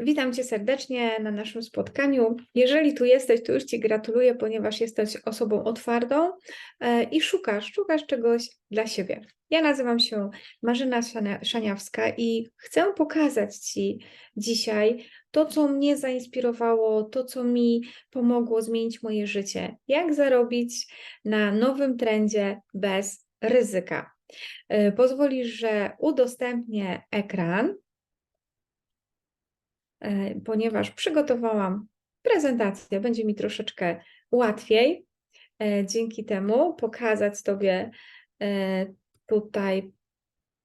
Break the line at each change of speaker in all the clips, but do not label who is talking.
Witam Cię serdecznie na naszym spotkaniu. Jeżeli tu jesteś, to już Ci gratuluję, ponieważ jesteś osobą otwartą e, i szukasz, szukasz czegoś dla siebie. Ja nazywam się Marzyna Szania- Szaniawska i chcę pokazać Ci dzisiaj to, co mnie zainspirowało, to, co mi pomogło zmienić moje życie. Jak zarobić na nowym trendzie bez ryzyka. E, Pozwolisz, że udostępnię ekran ponieważ przygotowałam prezentację, będzie mi troszeczkę łatwiej e, dzięki temu pokazać Tobie e, tutaj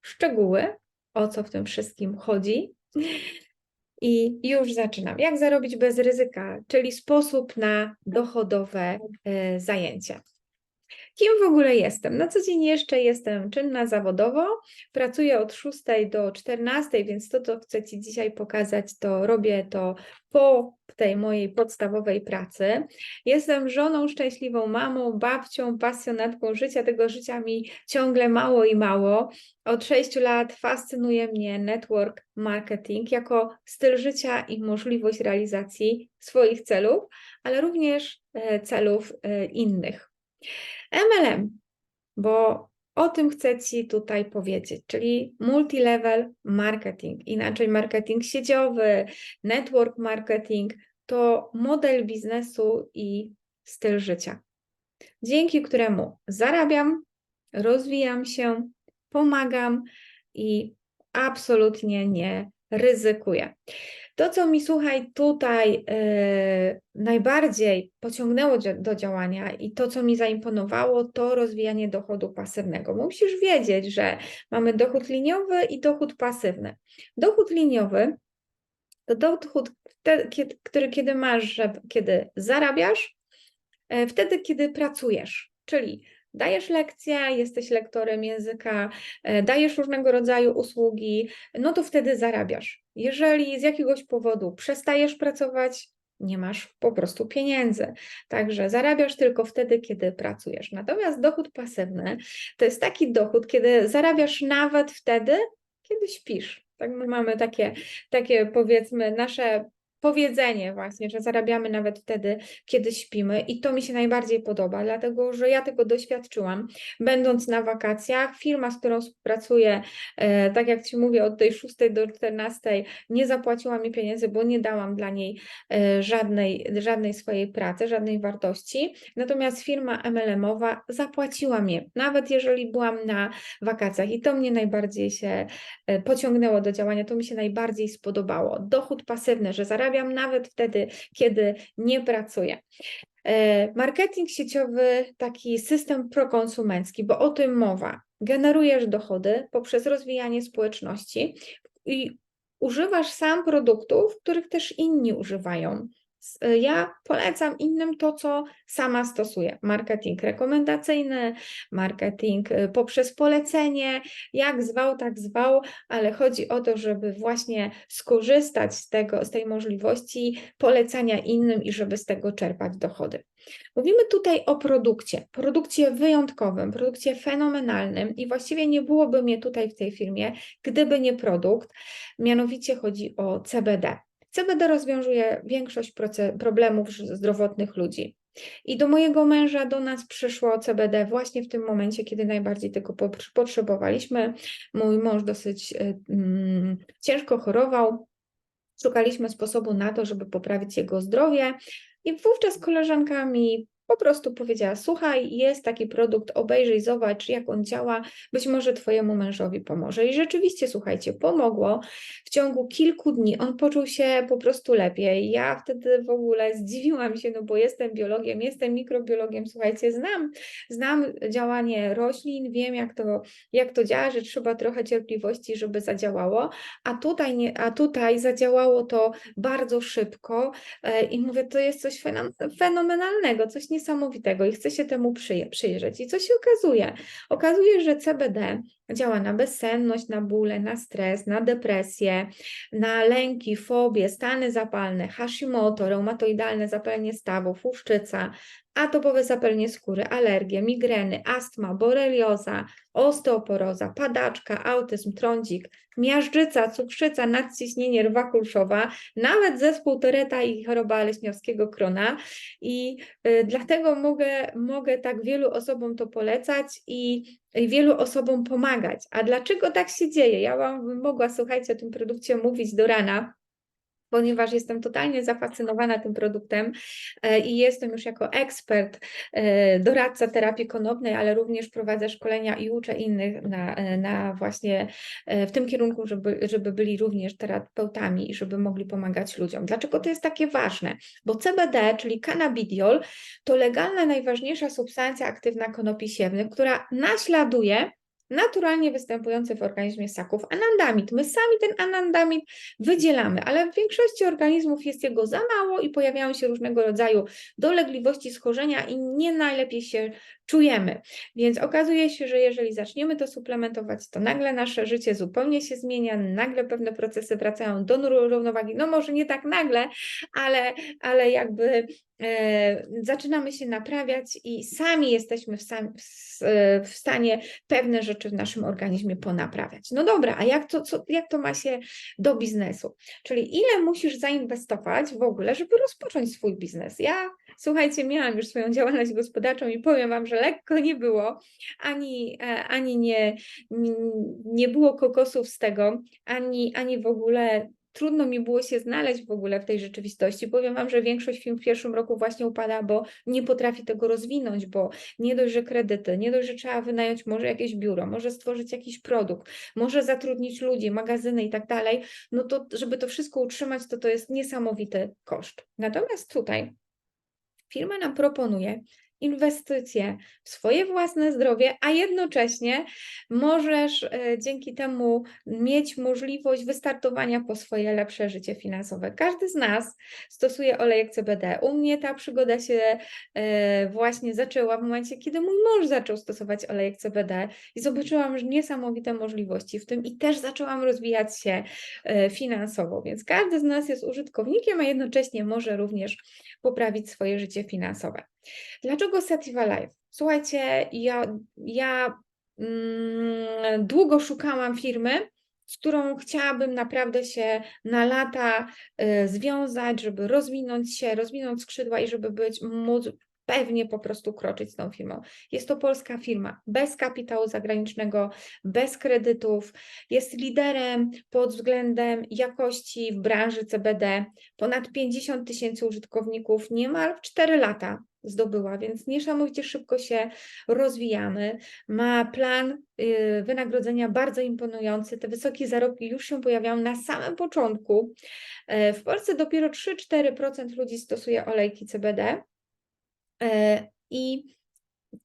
szczegóły, o co w tym wszystkim chodzi. I już zaczynam. Jak zarobić bez ryzyka, czyli sposób na dochodowe e, zajęcie. Kim w ogóle jestem? Na co dzień jeszcze jestem czynna zawodowo. Pracuję od 6 do 14, więc to, co chcę Ci dzisiaj pokazać, to robię to po tej mojej podstawowej pracy. Jestem żoną, szczęśliwą mamą, babcią, pasjonatką życia. Tego życia mi ciągle mało i mało. Od 6 lat fascynuje mnie network marketing jako styl życia i możliwość realizacji swoich celów, ale również e, celów e, innych. MLM, bo o tym chcę Ci tutaj powiedzieć, czyli multilevel marketing, inaczej marketing sieciowy, network marketing to model biznesu i styl życia, dzięki któremu zarabiam, rozwijam się, pomagam i absolutnie nie ryzykuję. To, co mi słuchaj tutaj e, najbardziej pociągnęło do działania i to, co mi zaimponowało, to rozwijanie dochodu pasywnego. Musisz wiedzieć, że mamy dochód liniowy i dochód pasywny. Dochód liniowy to dochód, który kiedy masz, że, kiedy zarabiasz, e, wtedy, kiedy pracujesz, czyli dajesz lekcje, jesteś lektorem języka, e, dajesz różnego rodzaju usługi, no to wtedy zarabiasz. Jeżeli z jakiegoś powodu przestajesz pracować, nie masz po prostu pieniędzy. Także zarabiasz tylko wtedy, kiedy pracujesz. Natomiast dochód pasywny to jest taki dochód, kiedy zarabiasz nawet wtedy, kiedy śpisz. Tak, my mamy takie, takie powiedzmy nasze powiedzenie właśnie, że zarabiamy nawet wtedy, kiedy śpimy i to mi się najbardziej podoba, dlatego że ja tego doświadczyłam, będąc na wakacjach. Firma, z którą współpracuję, e, tak jak Ci mówię, od tej 6 do 14 nie zapłaciła mi pieniędzy, bo nie dałam dla niej e, żadnej, żadnej swojej pracy, żadnej wartości. Natomiast firma MLM-owa zapłaciła mnie, nawet jeżeli byłam na wakacjach i to mnie najbardziej się e, pociągnęło do działania, to mi się najbardziej spodobało. Dochód pasywny, że zarabiam nawet wtedy, kiedy nie pracuję. E, Marketing sieciowy, taki system prokonsumencki, bo o tym mowa. Generujesz dochody poprzez rozwijanie społeczności i używasz sam produktów, których też inni używają. E, Ja polecam innym to, co sama stosuję. Marketing rekomendacyjny, marketing e, poprzez polecenie, jak zwał, tak zwał, ale chodzi o to, żeby właśnie skorzystać z tego, z tej możliwości polecania innym i żeby z tego czerpać dochody. Mówimy tutaj o produkcie, produkcie wyjątkowym, produkcie fenomenalnym i właściwie nie byłoby mnie tutaj w tej firmie, gdyby nie produkt, mianowicie chodzi o CBD. CBD rozwiązuje większość problemów zdrowotnych ludzi. I do mojego męża, do nas przyszło CBD właśnie w tym momencie, kiedy najbardziej tego po- potrzebowaliśmy. Mój mąż dosyć y, mm, ciężko chorował. Szukaliśmy sposobu na to, żeby poprawić jego zdrowie, i wówczas koleżanka mi po prostu powiedziała: Słuchaj, jest taki produkt, obejrzyj, zobacz, jak on działa, być może Twojemu mężowi pomoże. I rzeczywiście, słuchajcie, pomogło. W ciągu kilku dni on poczuł się po prostu lepiej. Ja wtedy w ogóle zdziwiłam się, no bo jestem biologiem, jestem mikrobiologiem, słuchajcie, znam, znam działanie roślin, wiem, jak to, jak to działa, że trzeba trochę cierpliwości, żeby zadziałało, a tutaj, nie, a tutaj zadziałało to bardzo szybko. E, I mówię, to jest coś fenom- fenomenalnego, coś niesamowitego i chcę się temu przyjrzeć. I co się okazuje? Okazuje, że CBD Działa na bezsenność, na bóle, na stres, na depresję, na lęki, fobie, stany zapalne, Hashimoto, reumatoidalne zapalenie stawów, łuszczyca, atopowe zapalenie skóry, alergie, migreny, astma, borelioza, osteoporoza, padaczka, autyzm, trądzik, miażdżyca, cukrzyca, nadciśnienie, rwa kulszowa, nawet zespół Toreta i choroba leśniowskiego krona. I y, dlatego mogę, mogę tak wielu osobom to polecać i wielu osobom pomagać. A dlaczego tak się dzieje? Ja Wam mogła, słuchajcie, o tym produkcie mówić do rana ponieważ jestem totalnie zafascynowana tym produktem e, i jestem już jako ekspert, e, doradca terapii konopnej, ale również prowadzę szkolenia i uczę innych na, e, na właśnie w tym kierunku, żeby, żeby byli również terapeutami i żeby mogli pomagać ludziom. Dlaczego to jest takie ważne? Bo CBD, czyli cannabidiol, to legalna, najważniejsza substancja aktywna konopi siewnych, która naśladuje naturalnie występujący w organizmie ssaków anandamid. My sami ten anandamid wydzielamy, ale w większości organizmów jest jego za mało i pojawiają się różnego rodzaju dolegliwości, schorzenia i nie najlepiej się czujemy. Więc okazuje się, że jeżeli zaczniemy to suplementować, to nagle nasze życie zupełnie się zmienia, nagle pewne procesy wracają do równowagi. No może nie tak nagle, ale, ale jakby zaczynamy się naprawiać i sami jesteśmy w, sam, w, w, stanie pewne rzeczy w naszym organizmie ponaprawiać. No dobra, a jak to, co, jak to ma się do biznesu? Czyli ile musisz zainwestować w ogóle, żeby rozpocząć swój biznes? Ja Słuchajcie, miałam już swoją działalność gospodarczą i powiem Wam, że lekko nie było, ani, e, ani nie, nie było kokosów z tego, ani, ani w ogóle trudno mi było się znaleźć w ogóle w tej rzeczywistości. Powiem Wam, że większość firm w pierwszym roku właśnie upada, bo nie potrafi tego rozwinąć, bo nie dość, że kredyty, nie dość, że trzeba wynająć może jakieś biuro, może stworzyć jakiś produkt, może zatrudnić ludzi, magazyny i tak dalej, no to żeby to wszystko utrzymać, to to jest niesamowity koszt. Natomiast tutaj firma nam proponuje inwestycje w swoje własne zdrowie, a jednocześnie możesz e, dzięki temu mieć możliwość wystartowania po swoje lepsze życie finansowe. Każdy z nas stosuje olejek CBD. U mnie ta przygoda się e, właśnie zaczęła w momencie, kiedy mój mąż zaczął stosować olejek CBD i zobaczyłam niesamowite możliwości w tym i też zaczęłam rozwijać się e, finansowo, więc każdy z nas jest użytkownikiem, a jednocześnie może również poprawić swoje życie finansowe. Dlaczego Sativa Life? Słuchajcie, ja, ja mm, długo szukałam firmy, z którą chciałabym naprawdę się na lata y, związać, żeby rozwinąć się, rozwinąć skrzydła i żeby być, móc pewnie po prostu kroczyć z tą firmą. Jest to polska firma, bez kapitału zagranicznego, bez kredytów, jest liderem pod względem jakości w branży CBD, ponad 50 tysięcy użytkowników niemal w 4 lata zdobyła, więc niesamowicie szybko się rozwijamy. Ma plan y, wynagrodzenia bardzo imponujący. Te wysokie zarobki już się pojawiają na samym początku. E, w Polsce dopiero 3-4% ludzi stosuje olejki CBD. E, I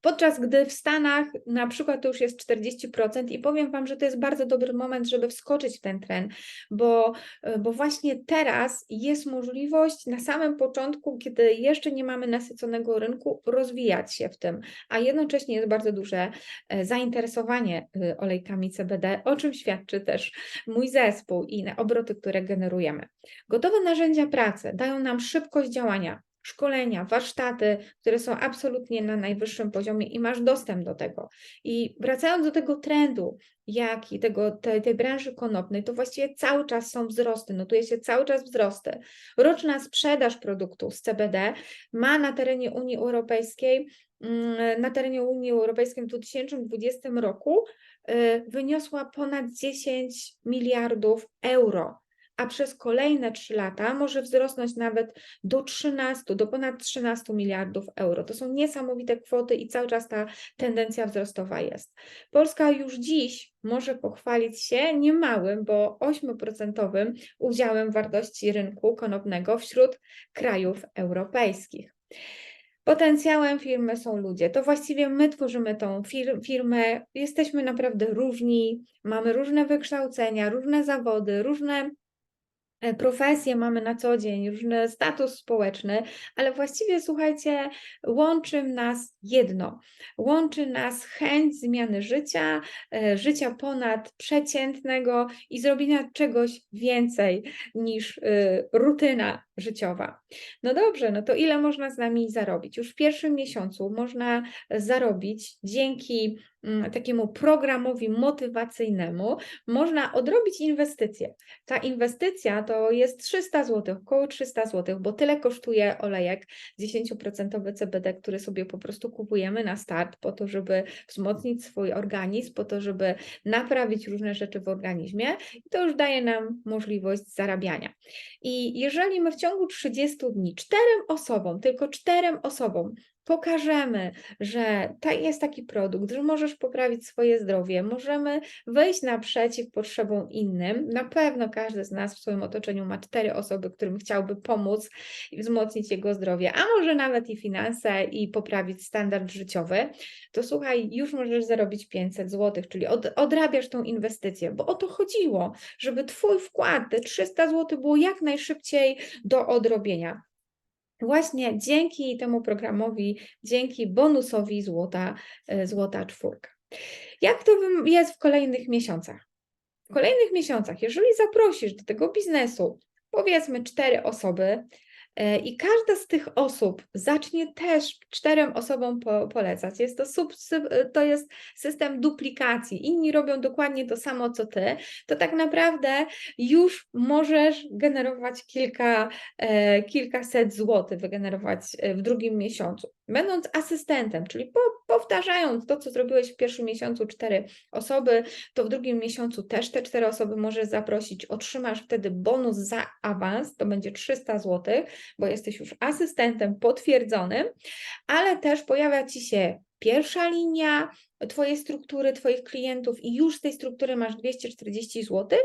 Podczas gdy w Stanach na przykład to już jest 40% i powiem Wam, że to jest bardzo dobry moment, żeby wskoczyć w ten trend, bo, e, bo właśnie teraz jest możliwość na samym początku, kiedy jeszcze nie mamy nasyconego rynku, rozwijać się w tym, a jednocześnie jest bardzo duże e, zainteresowanie olejkami CBD, o czym świadczy też mój zespół i obroty, które generujemy. Gotowe narzędzia pracy dają nam szybkość działania, szkolenia, warsztaty, które są absolutnie na najwyższym poziomie i masz dostęp do tego. I wracając do tego trendu, jak i tego, tej, tej branży konopnej, to właściwie cały czas są wzrosty, notuje się cały czas wzrosty. Roczna sprzedaż produktów z CBD ma na terenie Unii Europejskiej, mm, na terenie Unii Europejskiej w 2020 roku y, wyniosła ponad 10 miliardów euro a przez kolejne 3 lata może wzrosnąć nawet do 13, do ponad 13 miliardów euro. To są niesamowite kwoty i cały czas ta tendencja wzrostowa jest. Polska już dziś może pochwalić się niemałym, bo 8% udziałem wartości rynku konopnego wśród krajów europejskich. Potencjałem firmy są ludzie. To właściwie my tworzymy tą fir firmę. Jesteśmy naprawdę różni, mamy różne wykształcenia, różne zawody, różne profesje mamy na co dzień, różny status społeczny, ale właściwie słuchajcie, łączy nas jedno. Łączy nas chęć zmiany życia, e, życia ponad przeciętnego i zrobienia czegoś więcej niż y, rutyna życiowa. No dobrze, no to ile można z nami zarobić? Już w pierwszym miesiącu można zarobić dzięki takiemu programowi motywacyjnemu, można odrobić inwestycję. Ta inwestycja to jest 300 zł, około 300 zł, bo tyle kosztuje olejek 10% CBD, który sobie po prostu kupujemy na start po to, żeby wzmocnić swój organizm, po to, żeby naprawić różne rzeczy w organizmie i to już daje nam możliwość zarabiania. I jeżeli my w ciągu 30 dni czterem osobom, tylko czterem osobom pokażemy, że jest taki produkt, że możesz poprawić swoje zdrowie, możemy wyjść naprzeciw potrzebom innym. Na pewno każdy z nas w swoim otoczeniu ma cztery osoby, którym chciałby pomóc i wzmocnić jego zdrowie, a może nawet i finanse i poprawić standard życiowy. To słuchaj, już możesz zarobić 500 zł, czyli od, odrabiasz tą inwestycję, bo o to chodziło, żeby Twój wkład, te 300 zł, było jak najszybciej do odrobienia. Właśnie dzięki temu programowi, dzięki bonusowi złota, e, złota czwórka. Jak to jest w kolejnych miesiącach? W kolejnych miesiącach, jeżeli zaprosisz do tego biznesu, powiedzmy cztery osoby, I każda z tych osób zacznie też czterem osobom po, polecać. Jest to, sub, to jest system duplikacji. Inni robią dokładnie to samo co ty. To tak naprawdę już możesz generować kilka, e, kilkaset złotych, wygenerować e, w drugim miesiącu. Będąc asystentem, czyli po, powtarzając to, co zrobiłeś w pierwszym miesiącu cztery osoby, to w drugim miesiącu też te cztery osoby możesz zaprosić. Otrzymasz wtedy bonus za awans, to będzie 300 złotych bo jesteś już asystentem potwierdzonym, ale też pojawia Ci się pierwsza linia Twojej struktury, Twoich klientów i już z tej struktury masz 240 zł.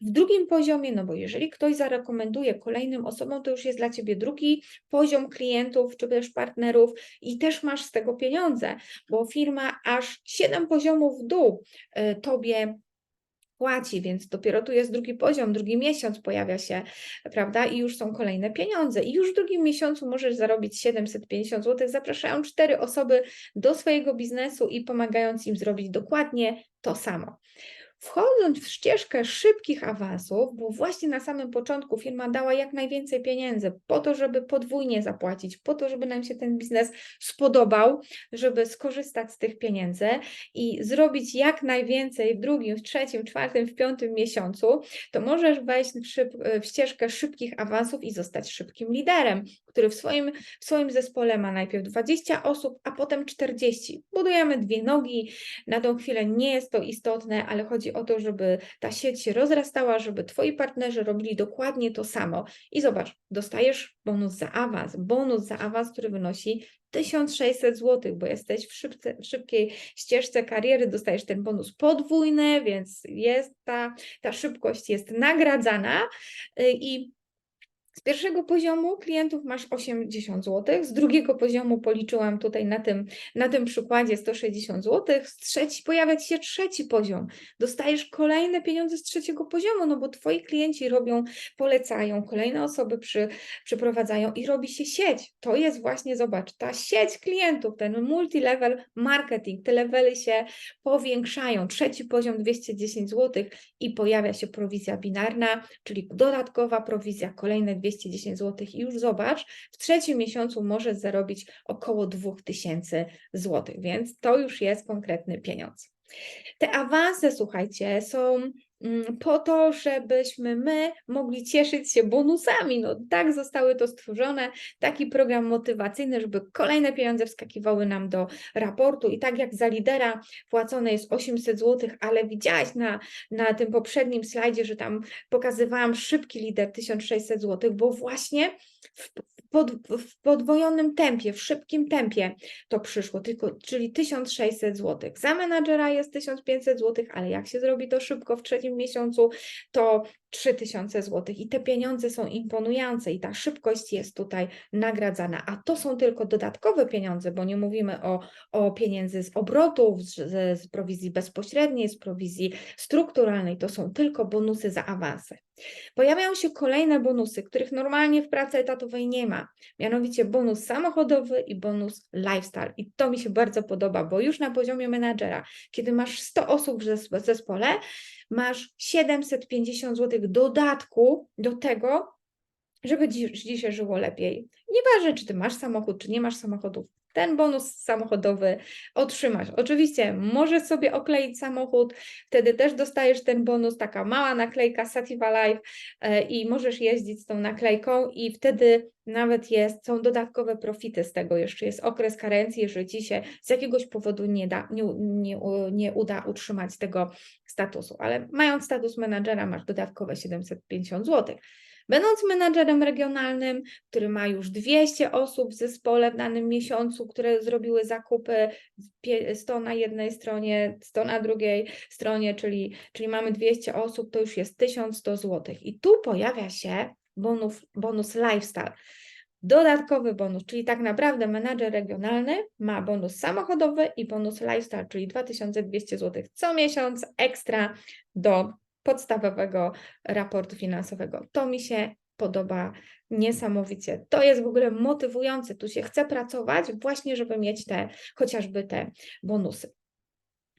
W drugim poziomie, no bo jeżeli ktoś zarekomenduje kolejnym osobom, to już jest dla Ciebie drugi poziom klientów czy też partnerów i też masz z tego pieniądze, bo firma aż 7 poziomów w dół y, Tobie płaci, więc dopiero tu jest drugi poziom, drugi miesiąc pojawia się, prawda, i już są kolejne pieniądze. I już w drugim miesiącu możesz zarobić 750 zł, zapraszają cztery osoby do swojego biznesu i pomagając im zrobić dokładnie to samo wchodząc w ścieżkę szybkich awansów, bo właśnie na samym początku firma dała jak najwięcej pieniędzy po to, żeby podwójnie zapłacić, po to, żeby nam się ten biznes spodobał, żeby skorzystać z tych pieniędzy i zrobić jak najwięcej w drugim, w trzecim, czwartym, w piątym miesiącu, to możesz wejść w, szyb, w ścieżkę szybkich awansów i zostać szybkim liderem, który w swoim, w swoim zespole ma najpierw 20 osób, a potem 40. Budujemy dwie nogi, na tą chwilę nie jest to istotne, ale chodzi o to, żeby ta sieć się rozrastała, żeby twoi partnerzy robili dokładnie to samo. I zobacz, dostajesz bonus za awans, bonus za awans, który wynosi 1600 zł, bo jesteś w, szybce, w szybkiej ścieżce kariery, dostajesz ten bonus podwójny, więc jest ta, ta szybkość jest nagradzana y, i z pierwszego poziomu klientów masz 80 zł, z drugiego poziomu policzyłam tutaj na tym, na tym przykładzie 160 zł, z trzeci, pojawia się trzeci poziom, dostajesz kolejne pieniądze z trzeciego poziomu, no bo Twoi klienci robią, polecają, kolejne osoby przy, przyprowadzają i robi się sieć. To jest właśnie, zobacz, ta sieć klientów, ten multi-level marketing, te levely się powiększają. Trzeci poziom 210 zł i pojawia się prowizja binarna, czyli dodatkowa prowizja, kolejne 210 zł i już zobacz, w trzecim miesiącu możesz zarobić około 2000 zł, więc to już jest konkretny pieniądz. Te awanse, słuchajcie, są po to, żebyśmy my mogli cieszyć się bonusami. No tak zostały to stworzone, taki program motywacyjny, żeby kolejne pieniądze wskakiwały nam do raportu i tak jak za lidera płacone jest 800 zł, ale widziałaś na, na tym poprzednim slajdzie, że tam pokazywałam szybki lider 1600 zł, bo właśnie w, pod, w podwojonym tempie, w szybkim tempie to przyszło, tylko, czyli 1600 zł. Za menadżera jest 1500 zł, ale jak się zrobi to szybko w trzecim miesiącu, to 3000 zł i te pieniądze są imponujące i ta szybkość jest tutaj nagradzana, a to są tylko dodatkowe pieniądze, bo nie mówimy o, o pieniędzy z obrotów, z, z, prowizji bezpośredniej, z prowizji strukturalnej, to są tylko bonusy za awanse. Pojawiają się kolejne bonusy, których normalnie w pracy etatowej nie ma, mianowicie bonus samochodowy i bonus lifestyle. I to mi się bardzo podoba, bo już na poziomie menadżera, kiedy masz 100 osób w zespole, masz 750 zł dodatku do tego, żeby dziś, się żyło lepiej. Nieważne, czy ty masz samochód, czy nie masz samochodów, ten bonus samochodowy otrzymasz. Oczywiście możesz sobie okleić samochód, wtedy też dostajesz ten bonus, taka mała naklejka Sativa Life e, i możesz jeździć z tą naklejką i wtedy nawet jest, są dodatkowe profity z tego, jeszcze jest okres karencji, jeżeli Ci się z jakiegoś powodu nie, da, nie, nie, nie uda utrzymać tego statusu, ale mając status menadżera masz dodatkowe 750 zł. Będąc menadżerem regionalnym, który ma już 200 osób w zespole w danym miesiącu, które zrobiły zakupy 100 na jednej stronie, 100 na drugiej stronie, czyli, czyli mamy 200 osób, to już jest 1100 zł. I tu pojawia się bonus, bonus lifestyle. Dodatkowy bonus, czyli tak naprawdę menadżer regionalny ma bonus samochodowy i bonus lifestyle, czyli 2200 zł co miesiąc ekstra do podstawowego raportu finansowego. To mi się podoba niesamowicie. To jest w ogóle motywujące. Tu się chce pracować właśnie, żeby mieć te chociażby te bonusy.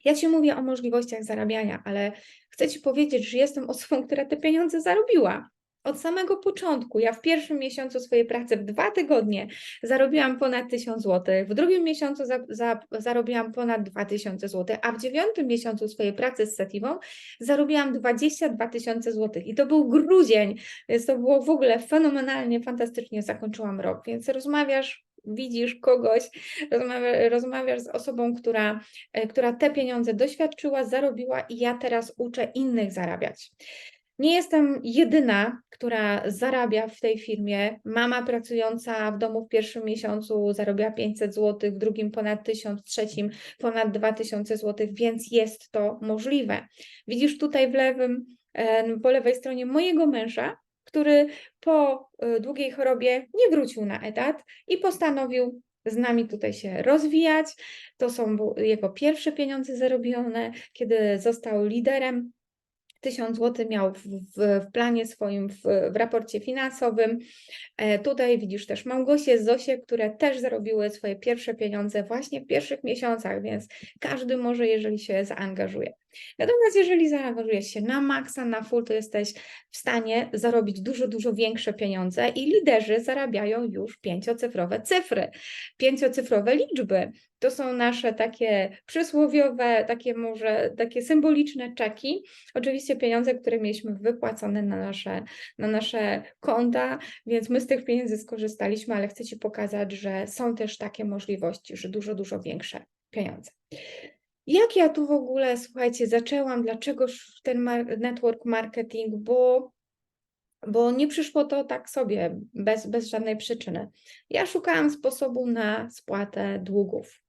Ja Ci mówię o możliwościach zarabiania, ale chcę Ci powiedzieć, że jestem osobą, która te pieniądze zarobiła. Od samego początku, ja w pierwszym miesiącu swojej pracy, w dwa tygodnie, zarobiłam ponad 1000 zł, w drugim miesiącu za, za, zarobiłam ponad 2000 zł, a w dziewiątym miesiącu swojej pracy z Sativą zarobiłam 22 tysiące zł. I to był grudzień, więc to było w ogóle fenomenalnie, fantastycznie zakończyłam rok. Więc rozmawiasz widzisz kogoś, rozmawia, rozmawiasz z osobą, która, e, która te pieniądze doświadczyła, zarobiła i ja teraz uczę innych zarabiać. Nie jestem jedyna, która zarabia w tej firmie. Mama pracująca w domu w pierwszym miesiącu zarobiła 500 zł, w drugim ponad 1000, w trzecim ponad 2000 zł, więc jest to możliwe. Widzisz tutaj w lewym, po lewej stronie mojego męża, który po e, długiej chorobie nie wrócił na etat i postanowił z nami tutaj się rozwijać. To są jego pierwsze pieniądze zarobione, kiedy został liderem 1000 zł miał w, w, planie swoim, w, w, raporcie finansowym. E, tutaj widzisz też Małgosię, Zosię, które też zarobiły swoje pierwsze pieniądze właśnie w pierwszych miesiącach, więc każdy może, jeżeli się zaangażuje. Natomiast jeżeli zaangażujesz się na maksa, na full, to jesteś w stanie zarobić dużo, dużo większe pieniądze i liderzy zarabiają już pięciocyfrowe cyfry, pięciocyfrowe liczby. To są nasze takie przysłowiowe, takie może takie symboliczne czeki. Oczywiście pieniądze, które mieliśmy wypłacone na nasze, na nasze konta, więc my z tych pieniędzy skorzystaliśmy, ale chcę Ci pokazać, że są też takie możliwości, że dużo, dużo większe pieniądze. Jak ja tu w ogóle, słuchajcie, zaczęłam, dlaczego ten network marketing, bo, bo nie przyszło to tak sobie, bez, bez żadnej przyczyny. Ja szukałam sposobu na spłatę długów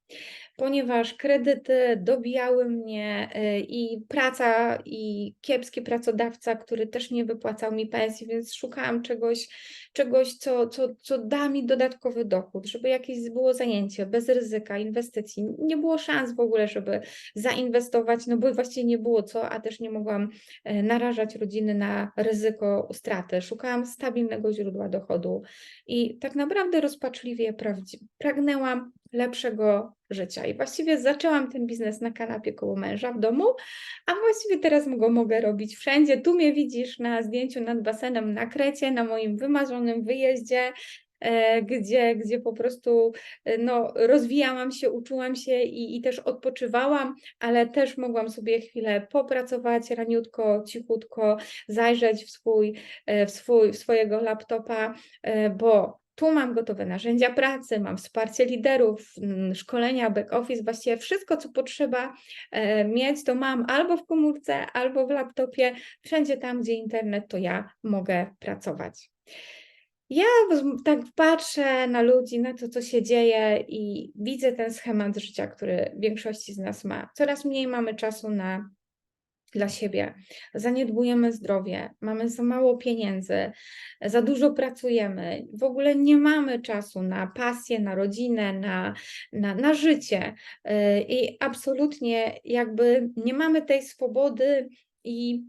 ponieważ kredyty dobijały mnie y, i praca, i kiepski pracodawca, który też nie wypłacał mi pensji, więc szukałam czegoś, czegoś co, co, co da mi dodatkowy dochód, żeby jakieś było zajęcie bez ryzyka inwestycji. Nie było szans w ogóle, żeby zainwestować, no bo właściwie nie było co, a też nie mogłam e, narażać rodziny na ryzyko straty. Szukałam stabilnego źródła dochodu i tak naprawdę rozpaczliwie pragnęłam lepszego życia. I właściwie zaczęłam ten biznes na kanapie koło męża w domu, a właściwie teraz go mogę robić wszędzie. Tu mnie widzisz na zdjęciu nad basenem na Krecie, na moim wymarzonym wyjeździe, e, gdzie, gdzie po prostu e, no, rozwijałam się, uczyłam się i, i też odpoczywałam, ale też mogłam sobie chwilę popracować raniutko, cichutko, zajrzeć w swój, e, w swój, w swojego laptopa, bo tu mam gotowe narzędzia pracy, mam wsparcie liderów, mm, szkolenia, back office, właściwie wszystko, co potrzeba e, mieć, to mam albo w komórce, albo w laptopie, wszędzie tam, gdzie internet, to ja mogę pracować. Ja tak patrzę na ludzi, na to, co się dzieje i widzę ten schemat życia, który większości z nas ma. Coraz mniej mamy czasu na dla siebie, zaniedbujemy zdrowie, mamy za mało pieniędzy, za dużo pracujemy, w ogóle nie mamy czasu na pasję, na rodzinę, na, na, na życie y, i absolutnie jakby nie mamy tej swobody i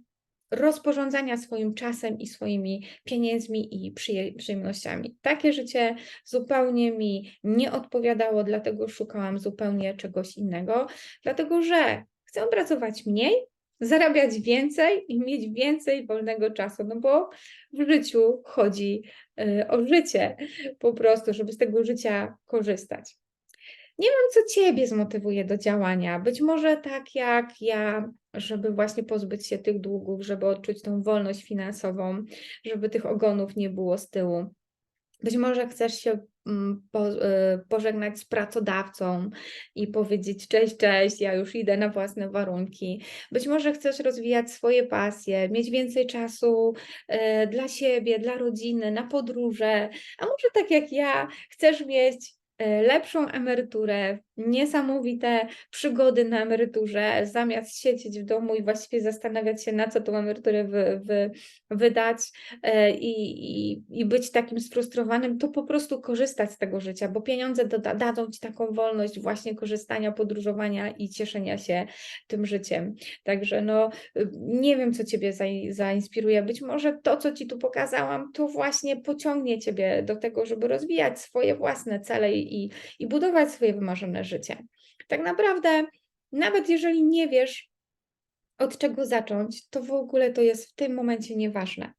rozporządzania swoim czasem i swoimi pieniędzmi i przyje- przyjemnościami. Takie życie zupełnie mi nie odpowiadało, dlatego szukałam zupełnie czegoś innego, dlatego że chcę pracować mniej, zarabiać więcej i mieć więcej wolnego czasu, no bo w życiu chodzi y, o życie, po prostu, żeby z tego życia korzystać. Nie wiem, co Ciebie zmotywuje do działania. Być może tak jak ja, żeby właśnie pozbyć się tych długów, żeby odczuć tą wolność finansową, żeby tych ogonów nie było z tyłu. Być może chcesz się mm, y, pożegnać z pracodawcą i powiedzieć: Cześć, cześć, ja już idę na własne warunki. Być może chcesz rozwijać swoje pasje, mieć więcej czasu y, dla siebie, dla rodziny, na podróże, a może tak jak ja, chcesz mieć lepszą emeryturę, niesamowite przygody na emeryturze, zamiast siedzieć w domu i właściwie zastanawiać się, na co tą emeryturę wy, wy, wydać e, i, i, i być takim sfrustrowanym, to po prostu korzystać z tego życia, bo pieniądze doda, dadzą ci taką wolność właśnie korzystania, podróżowania i cieszenia się tym życiem. Także no, y, nie wiem, co ciebie za, zainspiruje. Być może to, co ci tu pokazałam, to właśnie pociągnie ciebie do tego, żeby rozwijać swoje własne cele i, i budować swoje wymarzone życie. Tak naprawdę, nawet jeżeli nie wiesz, od czego zacząć, to w ogóle to jest w tym momencie nieważne.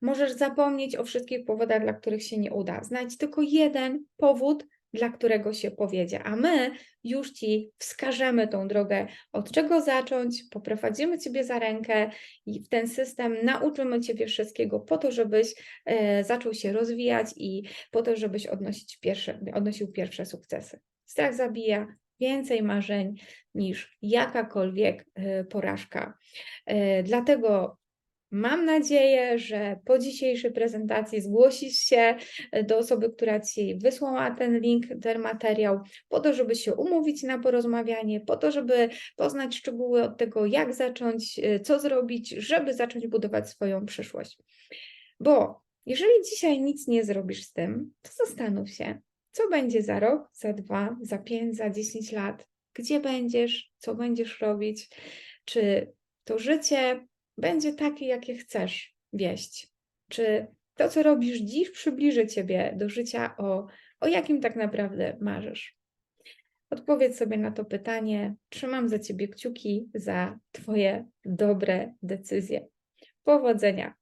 Możesz zapomnieć o wszystkich powodach, dla których się nie uda. Znajdź tylko jeden powód, dla którego się powiedzie, a my już Ci wskażemy tą drogę, od czego zacząć, poprowadzimy Ciebie za rękę i w ten system nauczymy Ciebie wszystkiego po to, żebyś e, zaczął się rozwijać i po to, żebyś odnosić pierwsze, odnosił pierwsze sukcesy. Strach zabija, więcej marzeń niż jakakolwiek y, porażka. Y, dlatego Mam nadzieję, że po dzisiejszej prezentacji zgłosisz się y, do osoby, która Ci wysłała ten link, ten materiał, po to, żeby się umówić na porozmawianie, po to, żeby poznać szczegóły od tego, jak zacząć, co zrobić, żeby zacząć budować swoją przyszłość. Bo jeżeli dzisiaj nic nie zrobisz z tym, to zastanów się, co będzie za rok, za dwa, za pięć, za dziesięć lat? Gdzie będziesz? Co będziesz robić? Czy to życie będzie takie, jakie chcesz wieść? Czy to, co robisz dziś, przybliży ciebie do życia, o, o jakim tak naprawdę marzysz? Odpowiedz sobie na to pytanie. Trzymam za ciebie kciuki za Twoje dobre decyzje. Powodzenia!